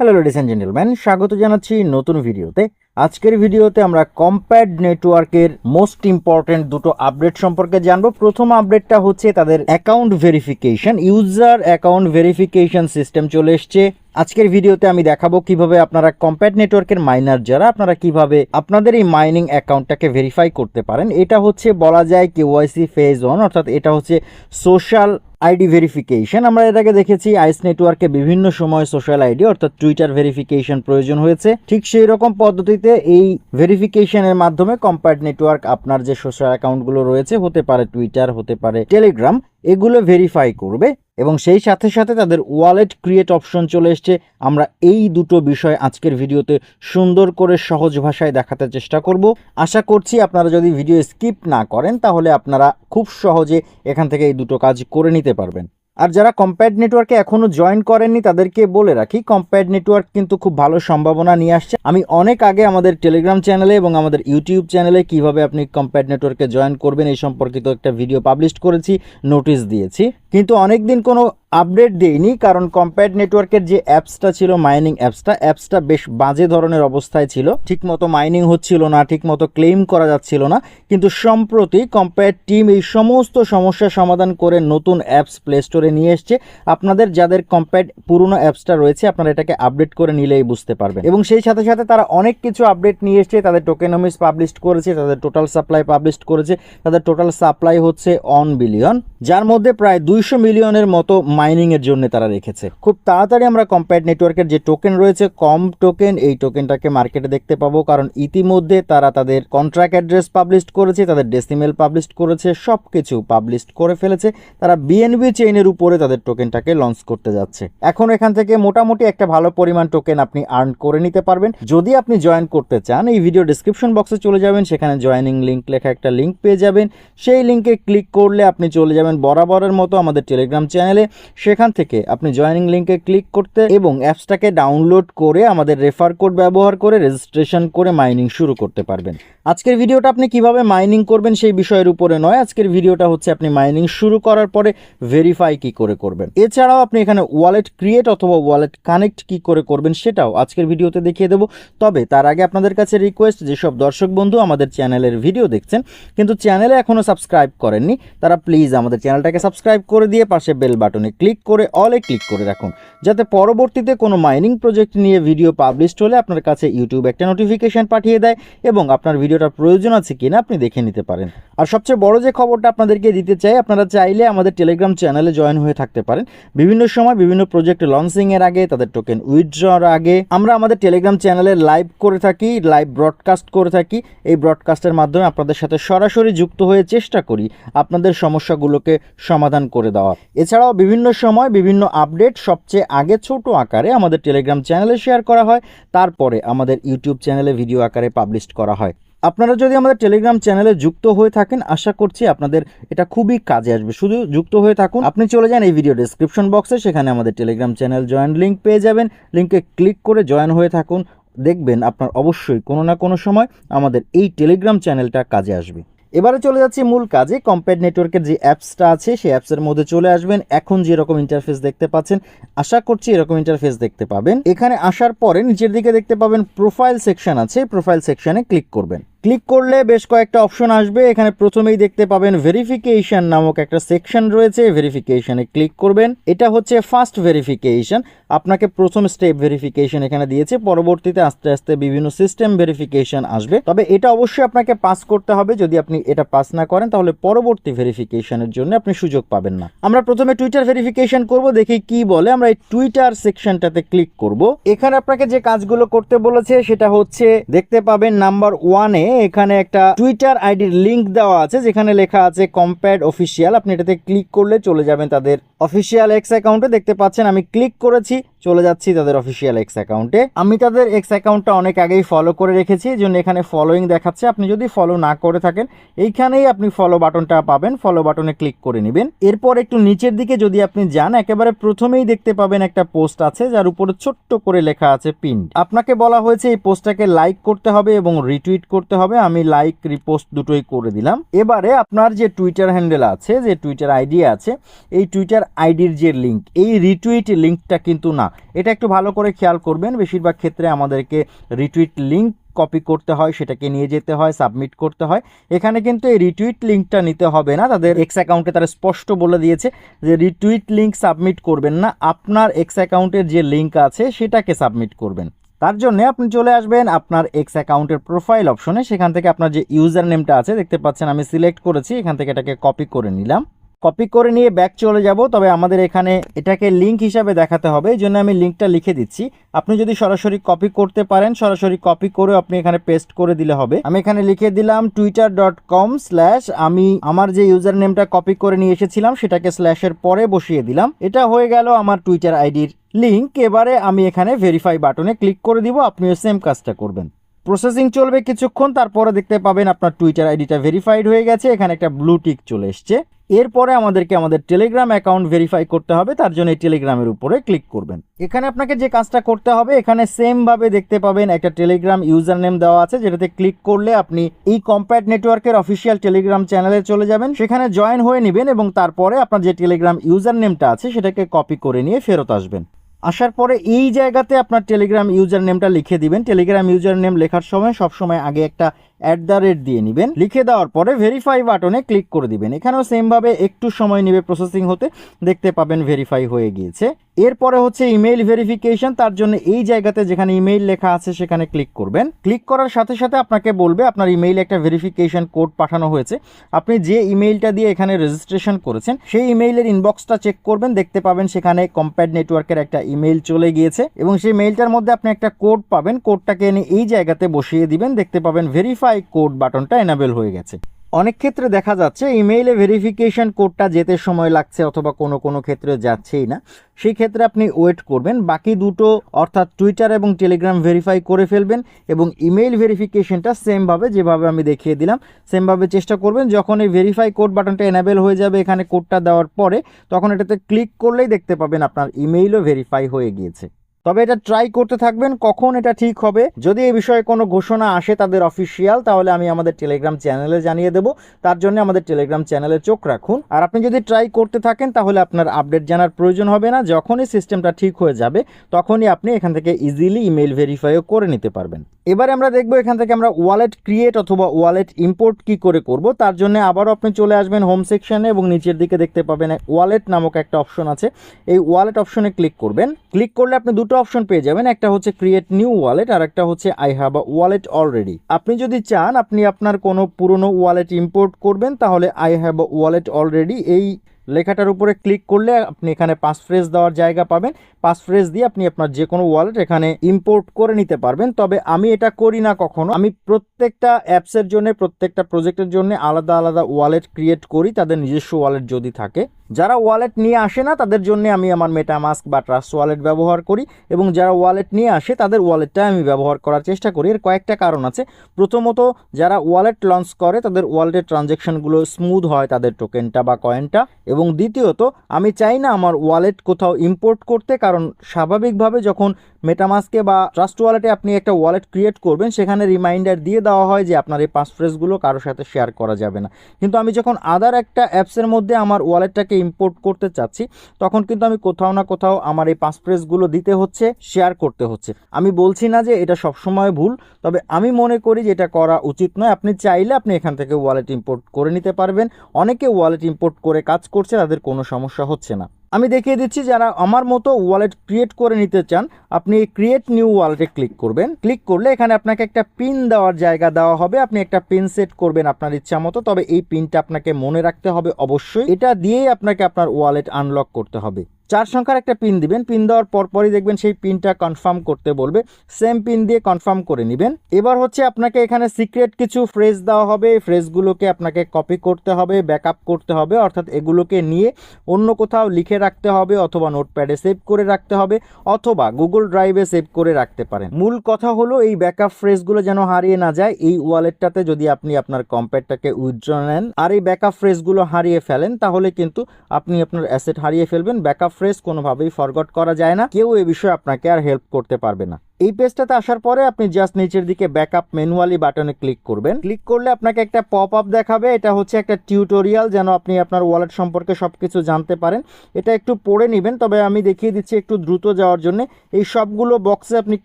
Hello ladies and gentleman স্বাগত জানাচ্ছি নতুন ভিডিওতে। আজকের ভিডিওতে আমরা কম্প্যাড নেটওয়ার্কের মোস্ট ইম্পর্টেন্ট দুটো আপডেট সম্পর্কে জানব। প্রথম আপডেটটা হচ্ছে তাদের account verification. User account verification system চলে এসছে। আজকের ভিডিওতে আমি দেখাবো কীভাবে আপনারা কম্প্যাড নেটওয়ার্কের মাইনার যারা, আপনারা কীভাবে আপনাদের এই মাইনিং অ্যাকাউন্টটাকে ভেরিফাই করতে পারেন। এটা হচ্ছে বলা যায় কেওয়াইসি ফেজ ওয়ান অর্থাৎ এটা হচ্ছে সোশ্যাল আইডি ভেরিফিকেশন আমরা এটাকে দেখেছি আইস নেটওয়ার্কে বিভিন্ন সময় সোশ্যাল আইডি, অর্থাৎ টুইটার ভেরিফিকেশন প্রয়োজন হয়েছে। ঠিক সেই রকম পদ্ধতিতে এই ভেরিফিকেশনের মাধ্যমে কম্প্যাড নেটওয়ার্ক আপনার যে সোশ্যাল অ্যাকাউন্টগুলো রয়েছে, হতে পারে টুইটার হতে পারে টেলিগ্রাম এগুলো ভেরিফাই করবে এবং সেই সাথে সাথে তাদের ওয়ালেট ক্রিয়েট অপশন চলে এসছে। আমরা এই দুটো বিষয় আজকের ভিডিওতে সুন্দর করে সহজ ভাষায় দেখাতে চেষ্টা করব। আশা করছি আপনারা যদি ভিডিও স্কিপ না করেন, তাহলে আপনারা খুব সহজে এখান থেকে এই দুটো কাজ করে নিতে পারবেন। আর যারা কম্প্যাড নেটওয়ার্কে এখনও জয়েন করেননি, তাদেরকে বলে রাখি কম্প্যাড নেটওয়ার্ক কিন্তু খুব ভালো সম্ভাবনা নিয়ে আসছে। আমি অনেক আগে আমাদের টেলিগ্রাম চ্যানেলে এবং আমাদের ইউটিউব চ্যানেলে কীভাবে আপনি কম্প্যাড নেটওয়ার্কে জয়েন করবেন এই সম্পর্কিত একটা ভিডিও পাবলিশ করেছি নোটিশ দিয়েছি। কিন্তু অনেক দিন কোনো আপডেট দেইনি, কারণ কম্প্যাড নেটওয়ার্কের যে অ্যাপসটা ছিল মাইনিং অ্যাপসটা অ্যাপসটা বেশ বাজে ধরনের অবস্থায় ছিল। ঠিকমতো মাইনিং হচ্ছিল না, ঠিকমতো ক্লেম করা যাচ্ছিল না, কিন্তু সম্প্রতি কম্প্যাড টিম এই সমস্ত সমস্যা সমাধান করে নতুন অ্যাপস প্লে স্টোরে নিয়ে এসছে। আপনাদের যাদের কম্প্যাড পুরনো অ্যাপসটা রয়েছে, আপনারা এটাকে আপডেট করে নিলেই বুঝতে পারবেন। এবং সেই সাথে সাথে তারা অনেক কিছু আপডেট নিয়ে এসছে। তাদের টোকেনমিস পাবলিশ করেছে, তাদের টোটাল সাপ্লাই পাবলিশ করেছে, তাদের টোটাল সাপ্লাই হচ্ছে অন বিলিয়ন যার মধ্যে প্রায় দুইশো মিলিয়নের মতো মাইনিং এর জন্য তারা রেখেছে। খুব তাড়াতাড়ি আমরা কম্প্যাড নেটওয়ার্কের যে টোকেন রয়েছে, কম টোকেন এই টোকেনটাকে মার্কেটে দেখতে পাবো। কারণ ইতিমধ্যে তারা তাদের কন্ট্রাক্ট অ্যাড্রেস পাবলিশ করেছে, তাদের ডেসিমেল পাবলিশ করেছে সব কিছু পাবলিশ করে ফেলেছে। তারা বিএনবি চেইনের উপরে তাদের টোকেনটাকে লঞ্চ করতে যাচ্ছে। এখন এখান থেকে মোটামুটি একটা ভালো পরিমাণ টোকেন আপনি আর্ন করে নিতে পারবেন। যদি আপনি জয়েন করতে চান, এই ভিডিও ডিসক্রিপশন বক্সে চলে যাবেন। সেখানে জয়েনিং লিঙ্ক লেখা একটা লিঙ্ক পেয়ে যাবেন। সেই লিঙ্কে ক্লিক করলে আপনি চলে যাবেন বরাবরের মতো আমাদের টেলিগ্রাম চ্যানেলে সেখান থেকে আপনি জয়েনিং লিঙ্কে ক্লিক করতে এবং অ্যাপসটাকে ডাউনলোড করে আমাদের রেফার কোড ব্যবহার করে রেজিস্ট্রেশন করে মাইনিং শুরু করতে পারবেন। আজকের ভিডিওটা আপনি কীভাবে মাইনিং করবেন সেই বিষয়ের উপরে নয়। আজকের ভিডিওটা হচ্ছে আপনি মাইনিং শুরু করার পরে ভেরিফাই কি করে করবেন। এছাড়াও আপনি এখানে ওয়ালেট ক্রিয়েট অথবা ওয়ালেট কানেক্ট কি করে করবেন সেটাও আজকের ভিডিওতে দেখিয়ে দেবো। তবে তার আগে আপনাদের কাছে রিকোয়েস্ট যেসব দর্শক বন্ধু আমাদের চ্যানেলের ভিডিও দেখছেন, কিন্তু চ্যানেলে এখনও সাবস্ক্রাইব করেননি, তারা প্লিজ আমাদের চ্যানেলটাকে সাবস্ক্রাইব করে দিয়ে পাশে বেল বাটনে ক্লিক করে অলে ক্লিক করে রাখুন। যাতে পরবর্তীতে কোনো মাইনিং প্রজেক্ট নিয়ে ভিডিও পাবলিশড হলে আপনার কাছে ইউটিউব একটা নোটিফিকেশন পাঠিয়ে দেয় এবং আপনার ভিডিওটার প্রয়োজন আছে কিনা আপনি দেখে নিতে পারেন। আর সবচেয়ে বড় যে খবরটা আপনাদেরকে দিতে চাই, আপনারা চাইলে আমাদের টেলিগ্রাম চ্যানেলে জয়েন হয়ে থাকতে পারেন। বিভিন্ন সময় বিভিন্ন প্রজেক্ট লঞ্চিং এর আগে, তাদের টোকেন উইথড্রর আগে, আমরা আমাদের টেলিগ্রাম চ্যানেলে লাইভ করে থাকি লাইভ ব্রডকাস্ট করে থাকি। এই ব্রডকাস্টের মাধ্যমে আপনাদের সাথে সরাসরি যুক্ত হয়ে চেষ্টা করি, আপনাদের সমস্যাগুলোকে সমাধান করে দেওয়া। এছাড়াও বিভিন্ন সময় বিভিন্ন আপডেট সবচেয়ে আগে ছোট আকারে আমাদের টেলিগ্রাম চ্যানেলে শেয়ার করা হয়, তারপরে আমাদের ইউটিউব চ্যানেলে ভিডিও আকারে পাবলিশ করা হয়। আপনারা যদি আমাদের টেলিগ্রাম চ্যানেলে যুক্ত হয়ে থাকেন, আশা করছি আপনাদের এটা খুবই কাজে আসবে। শুধু যুক্ত হয়ে থাকুন, আপনি চলে যান এই ভিডিও ডিসক্রিপশন বক্সে সেখানে আমাদের টেলিগ্রাম চ্যানেল জয়েন লিঙ্ক পেয়ে যাবেন। লিঙ্কে ক্লিক করে জয়েন হয়ে থাকুন, দেখবেন আপনার অবশ্যই কোনো না কোনো সময় আমাদের এই টেলিগ্রাম চ্যানেলটা কাজে আসবে। এবারে চলে যাচ্ছি মূল কাজে। কম্পেড নেটওয়ার্কের যে অ্যাপসটা আছে, সেই অ্যাপসের মধ্যে চলে আসবেন। এখন যেরকম ইন্টারফেস দেখতে পাচ্ছেন, আশা করছি এরকম ইন্টারফেস দেখতে পাবেন। এখানে আসার পরে নিচের দিকে দেখতে পাবেন প্রোফাইল সেকশন আছে। প্রোফাইল সেকশনে ক্লিক করবেন। ক্লিক করলে বেশ কয়েকটা অপশন আসবে। এখানে প্রথমেই দেখতে পাবেন ভেরিফিকেশন নামক একটা সেকশন রয়েছে। ভেরিফিকেশনে ক্লিক করবেন। এটা হচ্ছে ফার্স্ট ভেরিফিকেশন আপনাকে প্রথম স্টেপ ভেরিফিকেশন এখানে দিয়েছে। পরবর্তীতে আস্তে আস্তে বিভিন্ন সিস্টেম ভেরিফিকেশন আসবে। তবে এটা অবশ্যই আপনাকে পাস করতে হবে। যদি আপনি এটা পাস না করেন, তাহলে পরবর্তী ভেরিফিকেশনের জন্য আপনি সুযোগ পাবেন না। আমরা প্রথমে টুইটার ভেরিফিকেশন করব, দেখি কি বলে। আমরা এই টুইটার সেকশনটাতে ক্লিক করব। এখানে আপনাকে যে কাজগুলো করতে বলেছে, সেটা হচ্ছে, দেখতে পাবেন নাম্বার ওয়ানে এখানে একটা টুইটার আইডির লিঙ্ক দেওয়া আছে, যেখানে লেখা আছে কম্প্যাড অফিসিয়াল আপনি এটাতে ক্লিক করলে চলে যাবেন তাদের অফিসিয়াল এক্স অ্যাকাউন্টে দেখতে পাচ্ছেন আমি ক্লিক করেছি চলে যাচ্ছি তাদের অফিসিয়াল এক্স অ্যাকাউন্টে আমি তাদের এক্স অ্যাকাউন্টটা অনেক আগেই ফলো করে রেখেছি, এই জন্য এখানে ফলোয়িং দেখাচ্ছে। আপনি যদি ফলো না করে থাকেন, এইখানেই আপনি ফলো বাটনটা পাবেন ফলো বাটনে ক্লিক করে নেবেন। এরপর একটু নিচের দিকে যদি আপনি যান, একেবারে প্রথমেই দেখতে পাবেন একটা পোস্ট আছে, যার উপরে ছোট্ট করে লেখা আছে পিন আপনাকে বলা হয়েছে এই পোস্টটাকে লাইক করতে হবে এবং রিটুইট করতে হবে। আমি লাইক রিপোস্ট দুটোই করে দিলাম। এবারে আপনার যে টুইটার হ্যান্ডেল আছে, যে টুইটার আইডি আছে, এই টুইটার আইডির যে লিঙ্ক এই রিটুইট লিঙ্কটা কিন্তু না। এটা একটু ভালো করে খেয়াল করবেন। বেশিরভাগ ক্ষেত্রে আমাদেরকে রিটুইট লিঙ্ক কপি করতে হয়, সেটাকে নিয়ে যেতে হয় সাবমিট করতে হয়। এখানে কিন্তু এই রিটুইট লিঙ্কটা নিতে হবে না। তাদের এক্স অ্যাকাউন্টে তারা স্পষ্ট বলে দিয়েছে যে রিটুইট লিঙ্ক সাবমিট করবেন না। আপনার এক্স অ্যাকাউন্টের যে লিঙ্ক আছে, সেটাকে সাবমিট করবেন। তার জন্য আপনি চলে আসবেন আপনার এক্স অ্যাকাউন্টের প্রোফাইল অপশনে সেখান থেকে আপনার যে ইউজার নেমটা আছে, দেখতে পাচ্ছেন আমি সিলেক্ট করেছি। এখান থেকে এটাকে কপি করে নিলাম। কপি করে নিয়ে ব্যাক চলে যাব। তবে আমাদের এখানে এটাকে লিঙ্ক হিসাবে দেখাতে হবে, এই জন্য আমি লিঙ্কটা লিখে দিচ্ছি। আপনি যদি সরাসরি কপি করতে পারেন, সরাসরি কপি করে আপনি এখানে পেস্ট করে দিলে হবে। আমি এখানে লিখে দিলাম টুইটার ডট কম স্ল্যাশ আমি আমার যে ইউজার নেমটা কপি করে নিয়ে এসেছিলাম, সেটাকে স্ল্যাশের পরে বসিয়ে দিলাম। এটা হয়ে গেল আমার টুইটার আইডির লিঙ্ক এবারে আমি এখানে ভেরিফাই বাটনে ক্লিক করে দিব, আপনিও সেম কাজটা করবেন। প্রসেসিং চলবে কিছুক্ষণ, তারপরে দেখতে পাবেন আপনার টুইটার আইডিটা ভেরিফাইড হয়ে গেছে, এখানে একটা ব্লু টিক চলে এসছে। এরপরে আমাদেরকে আমাদের টেলিগ্রাম অ্যাকাউন্ট ভেরিফাই করতে হবে, তার জন্য এই টেলিগ্রামের উপরে ক্লিক করবেন। এখানে আপনাকে যে কাজটা করতে হবে, এখানে সেম ভাবে দেখতে পাবেন একটা টেলিগ্রাম ইউজার নেম দেওয়া আছে, যেটাতে ক্লিক করলে আপনি এই কম্প্যাট নেটওয়ার্কের অফিসিয়াল টেলিগ্রাম চ্যানেলে চলে যাবেন। সেখানে জয়েন হয়ে নেবেন এবং তারপরে আপনার যে টেলিগ্রাম ইউজার নেমটা আছে, সেটাকে কপি করে নিয়ে ফেরত আসবেন। আসার পরে এই জায়গাতে আপনার টেলিগ্রাম ইউজার নেমটা লিখে দিবেন। টেলিগ্রাম ইউজার নেম লেখার সময় সবসময় আগে একটা অ্যাট দ্য রেট দিয়ে নেবেন। লিখে দেওয়ার পরে ভেরিফাই বাটনে ক্লিক করে দিবেন। এখানেও সেমভাবে একটু সময় নেবে প্রসেসিং হতে। দেখতে পাবেন ভেরিফাই হয়ে গিয়েছে। এরপরে হচ্ছে ইমেইল ভেরিফিকেশন তার জন্য এই জায়গাতে যেখানে ইমেইল লেখা আছে সেখানে ক্লিক করবেন। ক্লিক করার সাথে সাথে আপনাকে বলবে, আপনার ইমেইলে একটা ভেরিফিকেশন কোড পাঠানো হয়েছে। আপনি যে ইমেইলটা দিয়ে এখানে রেজিস্ট্রেশন করেছেন, সেই ইমেইলের ইনবক্সটা চেক করবেন। দেখতে পাবেন সেখানে কম্প্যাড নেটওয়ার্কের একটা ইমেইল চলে গিয়েছে। এবং সেই মেইলটার মধ্যে আপনি একটা কোড পাবেন। কোডটাকে এনে এই জায়গাতে বসিয়ে দিবেন। দেখতে পাবেন ভেরিফাই কোড বাটনটা এনাবেল হয়ে গেছে। অনেক ক্ষেত্রে দেখা যাচ্ছে ইমেইলে ভেরিফিকেশন কোডটা যেতে সময় লাগছে অথবা কোনো কোনো ক্ষেত্রে যাচ্ছেই না। সেই ক্ষেত্রে আপনি ওয়েট করবেন। বাকি দুটো, অর্থাৎ টুইটার এবং টেলিগ্রাম ভেরিফাই করে ফেলবেন এবং ইমেইল ভেরিফিকেশনটা সেমভাবে যেভাবে আমি দেখিয়ে দিলাম সেমভাবে চেষ্টা করবেন। যখন এই ভেরিফাই কোড বাটনটা এনাবেল হয়ে যাবে এখানে কোডটা দেওয়ার পরে, তখন এটাতে ক্লিক করলেই দেখতে পাবেন আপনার ইমেইলও ভেরিফাই হয়ে গিয়েছে। তবে এটা ট্রাই করতে থাকবেন, কখন এটা ঠিক হবে। যদি এই বিষয়ে কোনো ঘোষণা আসে তাদের অফিসিয়াল তাহলে আমি আমাদের টেলিগ্রাম চ্যানেলে জানিয়ে দেবো। তার জন্য আমাদের টেলিগ্রাম চ্যানেলে চোখ রাখুন। আর আপনি যদি ট্রাই করতে থাকেন, তাহলে আপনার আপডেট জানার প্রয়োজন হবে না। যখনই সিস্টেমটা ঠিক হয়ে যাবে, তখনই আপনি এখান থেকে ইজিলি ইমেল ভেরিফাইও করে নিতে পারবেন। এবারে আমরা দেখব এখান থেকে আমরা ওয়ালেট ক্রিয়েট অথবা ওয়ালেট ইম্পোর্ট কি করে করব। তার জন্য আবারও আপনি চলে আসবেন হোম সেকশনে এবং নিচের দিকে দেখতে পাবেন ওয়ালেট নামক একটা অপশন আছে। এই ওয়ালেট অপশনে ক্লিক করবেন। ক্লিক করলে আপনি দুটো অপশন পেয়ে যাবেন। একটা হচ্ছে ক্রিয়েট নিউ ওয়ালেট আর একটা হচ্ছে I have a wallet already আপনি যদি চান, আপনি আপনার কোনো পুরনো ওয়ালেট ইম্পোর্ট করবেন, তাহলে I have a wallet already এই লেখাটার উপরে ক্লিক করলে আপনি এখানে পাঁচ ফ্রেজ দেওয়ার জায়গা পাবেন। পাঁচ ফ্রেজ দিয়ে আপনি আপনার যে কোনো ওয়ালেট এখানে ইম্পোর্ট করে নিতে পারবেন। তবে আমি এটা করি না কখনো। আমি প্রত্যেকটা অ্যাপসের জন্য, প্রত্যেকটা প্রজেক্টের জন্য আলাদা আলাদা ওয়ালেট ক্রিয়েট করি। তাদের নিজস্ব ওয়ালেট যদি থাকে। যারা ওয়ালেট নিয়ে আসে না, তাদের জন্য আমি আমার মেটামাস্ক বা ট্রাস্ট ওয়ালেট ব্যবহার করি এবং যারা ওয়ালেট নিয়ে আসে, তাদের ওয়ালেটটা আমি ব্যবহার করার চেষ্টা করি। এর কয়েকটা কারণ আছে। প্রথমত, যারা ওয়ালেট লঞ্চ করে, তাদের ওয়ালেটের ট্রানজ্যাকশনগুলো স্মুথ হয় তাদের টোকেনটা বা কয়েনটা এবং দ্বিতীয়ত, আমি চাই না আমার ওয়ালেট কোথাও ইম্পোর্ট করতে, কারণ স্বাভাবিকভাবে যখন মেটামাস্কে বা ট্রাস্ট ওয়ালেটে আপনি একটা ওয়ালেট ক্রিয়েট করবেন, সেখানে রিমাইন্ডার দিয়ে দেওয়া হয় যে আপনার এই পাঁচ ফ্রেজগুলো কারোর সাথে শেয়ার করা যাবে না। কিন্তু আমি যখন আদার একটা অ্যাপসের মধ্যে আমার ওয়ালেটটাকে ইম্পোর্ট করতে চাচ্ছি, তখন কিন্তু আমি কোথাও না কোথাও আমার এই পাসপ্রেসগুলো দিতে হচ্ছে শেয়ার করতে হচ্ছে। আমি বলছি না যে এটা সবসময় ভুল, তবে আমি মনে করি যে এটা করা উচিত নয়। আপনি চাইলে আপনি এখান থেকে ওয়ালেট ইম্পোর্ট করে নিতে পারবেন। অনেকে ওয়ালেট ইম্পোর্ট করে কাজ করছে, তাদের কোনো সমস্যা হচ্ছে না। আমি দেখিয়ে দিচ্ছি যারা আমার মতো ওয়ালেট ক্রিয়েট করে নিতে চান, আপনি ক্রিয়েট নিউ ওয়ালেটে ক্লিক করবেন। ক্লিক করলে এখানে আপনাকে একটা পিন দেওয়ার জায়গা দেওয়া হবে। আপনি একটা পিন সেট করবেন আপনার ইচ্ছা মতো, তবে এই পিনটা আপনাকে মনে রাখতে হবে অবশ্যই। এটা দিয়েই আপনাকে আপনার ওয়ালেট আনলক করতে হবে। চার সংখ্যার একটা পিন দিবেন। পিন দেওয়ার পরপরই দেখবেন সেই পিনটা কনফার্ম করতে বলবে। সেম পিন দিয়ে কনফার্ম করে নেবেন। এবার হচ্ছে আপনাকে এখানে সিক্রেট কিছু ফ্রেজ দেওয়া হবে। এই ফ্রেজগুলোকে আপনাকে কপি করতে হবে ব্যাকআপ করতে হবে, অর্থাৎ এগুলোকে নিয়ে অন্য কোথাও লিখে রাখতে হবে অথবা নোটপ্যাডে সেভ করে রাখতে হবে অথবা গুগল ড্রাইভে সেভ করে রাখতে পারেন। মূল কথা হলো এই ব্যাকআপ ফ্রেজগুলো যেন হারিয়ে না যায়। এই ওয়ালেটটাতে যদি আপনি আপনার কম্প্যাটটাকে উইথড্র নেন আর এই ব্যাকআপ ফ্রেজগুলো হারিয়ে ফেলেন, তাহলে কিন্তু আপনি আপনার অ্যাসেট হারিয়ে ফেলবেন। ব্যাকআপ ফ্রেজ কোনোভাবেই ফরগট করা যায় না। কেউ এ বিষয়ে আপনাকে আর হেল্প করতে পারবে না। এই পেজটাতে আসার পরে আপনি জাস্ট নিচের দিকে ব্যাকআপ ম্যানুয়ালি বাটনে ক্লিক করবেন। ক্লিক করলে আপনাকে একটা পপ আপ দেখাবে। এটা হচ্ছে একটা টিউটোরিয়াল যেন আপনি আপনার ওয়ালেট সম্পর্কে সব কিছু জানতে পারেন। এটা একটু পড়ে নেবেন, তবে আমি দেখিয়ে দিচ্ছি একটু দ্রুত যাওয়ার জন্য। এই সবগুলো বক্সে আপনি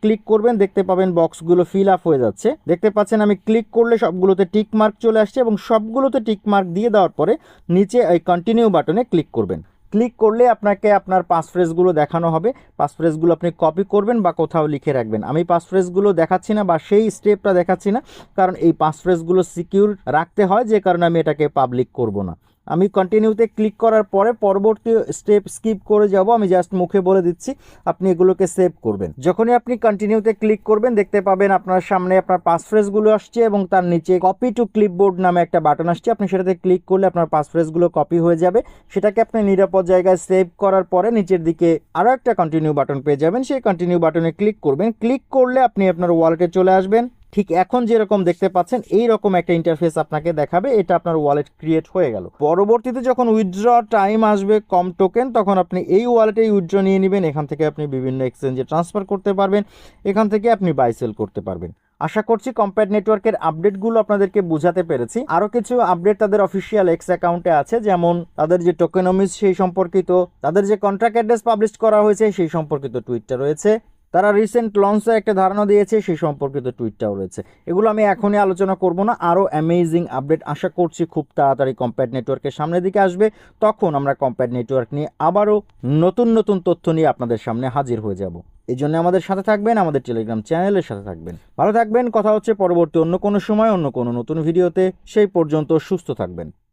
ক্লিক করবেন, দেখতে পাবেন বক্সগুলো ফিল আপ হয়ে যাচ্ছে। দেখতে পাচ্ছেন আমি ক্লিক করলে সবগুলোতে টিক মার্ক চলে আসছে এবং সবগুলোতে টিক মার্ক দিয়ে দেওয়ার পরে নিচে এই কন্টিনিউ বাটনে ক্লিক করবেন। ক্লিক করলে আপনাকে আপনার পাস ফ্রেজগুলো দেখানো হবে। পাস ফ্রেজগুলো আপনি কপি করবেন বা কোথাও লিখে রাখবেন। আমি পাসফ্রেজগুলো দেখাচ্ছি না বা সেই স্টেপটা দেখাচ্ছি না, কারণ এই পাস ফ্রেজগুলো সিকিউর রাখতে হয়, যে কারণে আমি এটাকে পাবলিক করব না। আমি কন্টিনিউতে ক্লিক করার পরে পরবর্তী স্টেপ স্কিপ করে যাব। আমি জাস্ট মুখে বলে দিচ্ছি, আপনি এগুলোকে সেভ করবেন। যখনই আপনি কন্টিনিউতে ক্লিক করবেন, দেখতে পাবেন আপনার সামনে আপনার পাস ফ্রেজগুলো আসছে এবং তার নিচে কপি টু ক্লিপবোর্ড নামে একটা বাটন আসছে। আপনি সেটাতে ক্লিক করলে আপনার পাস ফ্রেজগুলো কপি হয়ে যাবে। সেটাকে আপনি নিরাপদ জায়গায় সেভ করার পরে নিচের দিকে আরও একটা কন্টিনিউ বাটন পেয়ে যাবেন। সেই কন্টিনিউ বাটনে ক্লিক করবেন। ক্লিক করলে আপনি আপনার ওয়ালেটে চলে আসবেন। ঠিক এখন যেরকম দেখতে পাচ্ছেন এই রকম একটা ইন্টারফেস আপনাকে দেখাবে, এটা আপনার ওয়ালেট ক্রিয়েট হয়ে গেল। পরবর্তীতে যখন উইথড্র টাইম আসবে কম টোকেন তখন আপনি এই ওয়ালেটেই উইথড্র নিয়ে নেবেন, এখান থেকে আপনি বিভিন্ন এক্সচেঞ্জে ট্রান্সফার করতে পারবেন, এখান থেকে আপনি বাই সেল করতে পারবেন। আশা করছি কম্প্যাট নেটওয়ার্কের আপডেটগুলো আপনাদেরকে বোঝাতে পেরেছি। আরও কিছু আপডেট তাদের অফিসিয়াল এক্স অ্যাকাউন্টে আছে, যেমন তাদের যে টোকেনমিস সেই সম্পর্কিত, তাদের যে কন্ট্রাক্ট অ্যাড্রেস পাবলিশ করা হয়েছে সেই সম্পর্কিত টুইটটা রয়েছে। তারা রিসেন্ট লঞ্চে একটা ধারণা দিয়েছে, সেই সম্পর্কিত টুইটটাও রয়েছে। এগুলো আমি এখনই আলোচনা করব না, আরও অ্যামেজিং আপডেট আশা করছি খুব তাড়াতাড়ি কম্প্যাট নেটওয়ার্কের সামনের দিকে আসবে। তখন আমরা কম্প্যাট নেটওয়ার্ক নিয়ে আবারও নতুন নতুন তথ্য নিয়ে আপনাদের সামনে হাজির হয়ে যাব। এই জন্য আমাদের সাথে থাকবেন, আমাদের টেলিগ্রাম চ্যানেলের সাথে থাকবেন। ভালো থাকবেন, কথা হচ্ছে পরবর্তী অন্য কোনো সময়, অন্য কোনো নতুন ভিডিওতে সেই পর্যন্ত সুস্থ থাকবেন।